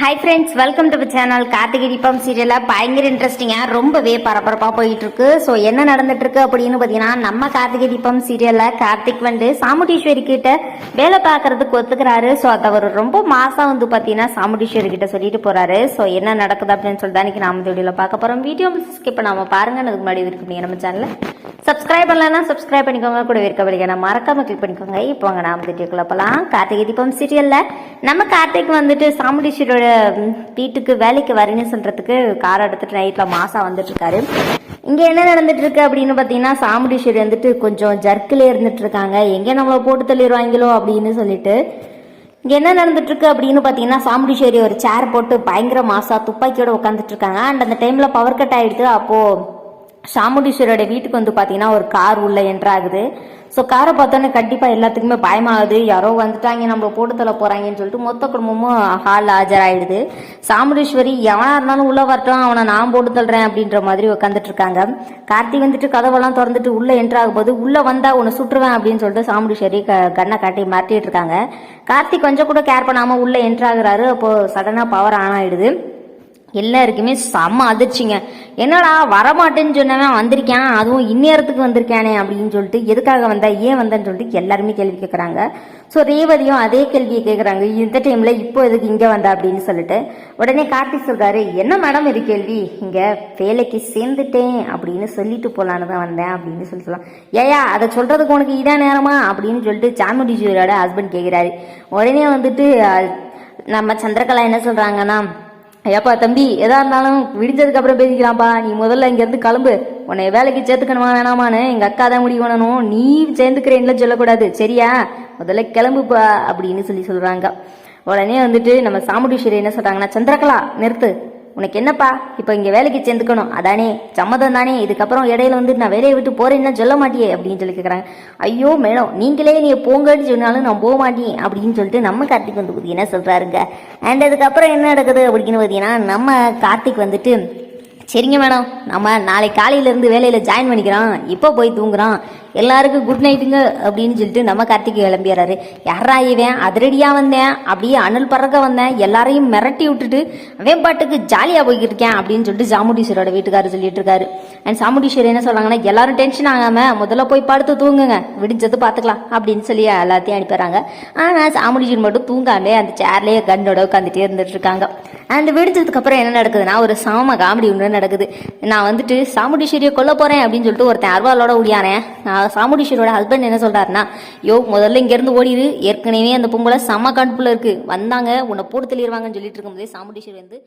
Hi friends welcome to channel Karthigai Deepam சீரியலா பயங்கர இன்ட்ரெஸ்டிங்காக ரொம்பவே பரபரப்பாக போயிட்டு இருக்கு ஸோ என்ன நடந்துட்டு இருக்கு அப்படின்னு பார்த்தீங்கன்னா நம்ம கார்த்திகை தீபம் சீரியலில் கார்த்திக் வந்து சாமுண்டீஸ்வரி கிட்ட வேலை பார்க்கறதுக்கு ஒத்துக்கிறாரு. ஸோ அதை அவர் ரொம்ப மாசம் வந்து பார்த்தீங்கன்னா சாமுண்டீஸ்வரி கிட்ட சொல்லிட்டு போறாரு. ஸோ என்ன நடக்குது அப்படின்னு சொல்லிட்டு தான் இன்னைக்கு நாம வீடியோவில் பார்க்க போறோம். வீடியோ ஸ்கிப் நம்ம பாருங்க. அதுக்கு முன்னாடி இருக்கு நீங்க நம்ம சேனலை சப்ஸ்கிரைப் பண்ணலன்னா சப்ஸ்கிரைப் பண்ணிக்கோங்க. கூட இருக்க வழியான மறக்காம கிளிக் பண்ணிக்கோங்க. இப்போ வாங்க நாம வீடியோக்குள்ள போகலாம் கார்த்திகை தீபம் சீரியலில் நம்ம கார்த்திக் வந்துட்டு சாமுண்டீஸ்வரோட வீட்டுக்கு வேலைக்கு வரேன்னு சொல்கிறதுக்கு கார் எடுத்துகிட்டு நைட்டில் மாசா வந்துட்டுருக்காரு. இங்கே என்ன நடந்துட்டுருக்கு அப்படின்னு பார்த்தீங்கன்னா சாமுண்டீஸ்வரி வந்துட்டு கொஞ்சம் ஜர்க்கில் இருந்துட்டுருக்காங்க. எங்கே நம்மளை போட்டு தள்ளிடுவாங்களோ அப்படின்னு சொல்லிட்டு. இங்கே என்ன நடந்துட்டுருக்கு அப்படின்னு பார்த்தீங்கன்னா சாமுண்டீஸ்வரி ஒரு சேர் போட்டு பயங்கர மாசா துப்பாக்கியோடு உட்காந்துட்ருக்காங்க அண்ட் அந்த டைமில் பவர் கட் ஆயிடுது. அப்போது சாமுண்டீஸ்வரோட வீட்டுக்கு வந்து பார்த்தீங்கன்னா ஒரு கார் உள்ள என்ட்ராகுது ஸோ காரை பார்த்தோன்னே கண்டிப்பாக எல்லாத்துக்குமே பயமாகுது. யாரோ வந்துட்டாங்க நம்ம போட்டு தள்ள போகிறாங்கன்னு சொல்லிட்டு மொத்த குடும்பமும் ஹாலில் ஆஜராயிடுது. சாமுண்டீஸ்வரி எவனாக இருந்தாலும் உள்ளே வரட்டும் அவனை நான் போட்டு தள்ளுறேன் அப்படின்ற மாதிரி உட்காந்துட்டு இருக்காங்க. கார்த்திக் வந்துட்டு கதவெல்லாம் திறந்துட்டு உள்ளே என்ட்ராகும் போது உள்ளே வந்தால் உன்னை சுற்றுவேன் அப்படின்னு சொல்லிட்டு சாமுண்டீஸ்வரி க கண்ணை காட்டி மாட்டிட்டு இருக்காங்க. கார்த்திக் கொஞ்சம் கூட கேர் பண்ணாமல் உள்ளே என்ட்ராகிறாரு அப்போது சடனாக பவர் ஆன் ஆகிடுது எல்லாருக்குமே செம்ம அதிர்ச்சிங்க. என்னடா வரமாட்டேன்னு சொன்னவன் வந்திருக்கான் அதுவும் இந்நேரத்துக்கு வந்திருக்கானே அப்படின்னு சொல்லிட்டு எதுக்காக வந்தா ஏன் வந்தேன்னு சொல்லிட்டு எல்லாருமே கேள்வி கேட்குறாங்க ஸோ ரேவதியும் அதே கேள்வியை கேட்குறாங்க இந்த டைமில் இப்போ எதுக்கு இங்கே வந்தா அப்படின்னு சொல்லிட்டு. உடனே கார்த்திக் சொல்கிறாரு என்ன மேடம் இது கேள்வி? இங்கே வேலைக்கு சேர்ந்துட்டேன் அப்படின்னு சொல்லிட்டு போலான்னு தான் வந்தேன் அப்படின்னு சொல்லி சொல்லலாம் ஏயா அதை சொல்கிறதுக்கு உனக்கு இதான் நேரமா? அப்படின்னு சொல்லிட்டு சாமுண்டீஸ்வரியோட ஹஸ்பண்ட் கேட்குறாரு உடனே வந்துட்டு நம்ம சந்திரகலா என்ன சொல்கிறாங்கன்னா ஐயாப்பா தம்பி எதா இருந்தாலும் விடிஞ்சதுக்கு அப்புறம் பேசிக்கலாம்ப்பா. நீ முதல்ல இங்கேருந்து கிளம்பு. உன்னை வேலைக்கு சேர்த்துக்கணுமா வேணாமான்னு எங்கள் அக்கா தான் முடிவு பண்ணணும். நீ சேர்ந்துக்கிறேன்ல சொல்லக்கூடாது. சரியா? முதல்ல கிளம்புப்பா அப்படின்னு சொல்லி சொல்கிறாங்க உடனே வந்துட்டு நம்ம சாமுண்டீஸ்வரி என்ன சொல்கிறாங்கன்னா சந்திரகலா நிறுத்து. உனக்கு என்னப்பா? இப்போ இங்கே வேலைக்கு சேர்ந்துக்கணும். அதானே? சம்மதம் தானே? இதுக்கப்புறம் இடையில வந்து நான் வேலையை விட்டு போறேன்னா சொல்ல மாட்டியே அப்படின்னு சொல்லி கேட்குறாங்க ஐயோ மேடம் நீங்களே நீ போங்கன்னு சொன்னாலும் நான் போக மாட்டேன் அப்படின்னு சொல்லிட்டு நம்ம கார்த்திக் வந்து பார்த்தீங்கன்னா சொல்கிறாருங்க அண்ட் அதுக்கப்புறம் என்ன நடக்குது அப்படின்னு பார்த்தீங்கன்னா நம்ம கார்த்திக் வந்துட்டு சரிங்க மேடம் நம்ம நாளை காலையிலேருந்து வேலையில் ஜாயின் பண்ணிக்கிறோம். இப்போ போய் தூங்குறோம். எல்லாருக்கும் குட் நைட்டுங்க அப்படின்னு சொல்லிட்டு நம்ம கார்த்திக் கிளம்பிடுறாரு. யாரா இவன்? அதிரடியாக வந்தேன். அப்படியே அனல் பறக்க வந்தேன். எல்லாரையும் மிரட்டி விட்டுட்டு அவன் பாட்டுக்கு ஜாலியாக போய்கிட்டு இருக்கேன் அப்படின்னு சொல்லிட்டு சாமுண்டீஸ்வரோட வீட்டுக்காரர் சொல்லிட்டு இருக்காரு. அண்ட் சாமுண்டீஸ்வரர் என்ன சொல்கிறாங்கன்னா எல்லாரும் டென்ஷன் ஆகாமல் முதல்ல போய் படுத்து தூங்குங்க. விடிஞ்சது பார்த்துக்கலாம் அப்படின்னு சொல்லி எல்லாத்தையும் அனுப்பிடுறாங்க. ஆனால் சாமுண்டீஸ்வரர் மட்டும் தூங்காமே அந்த சேர்லேயே கண்ணோட உட்காந்துட்டே இருந்துட்டு இருக்காங்க. அண்ட் விடிஞ்சதுக்கப்புறம் என்ன நடக்குதுன்னா ஒரு சாம காமெடி ஒன்று நடக்குது. நான் வந்துட்டு சாமுண்டீஸ்வரியை கொல்ல போகிறேன் அப்படின்னு சொல்லிட்டு ஒருத்தன் அருவாலோட ஓடியானேன். நான் சாமுண்டீஸ்வரியோட ஹஸ்பண்ட் என்ன சொல்கிறாருன்னா யோ முதல்ல இங்கேருந்து ஓடிடு ஏற்கனவே அந்த பொம்பளை செம்ம கடுப்புல இருக்குது வந்தாங்க. உன்னை போட்டு தெளிவாங்கன்னு சொல்லிட்டு இருக்கும்போதே சாமுண்டீஸ்வரி வந்து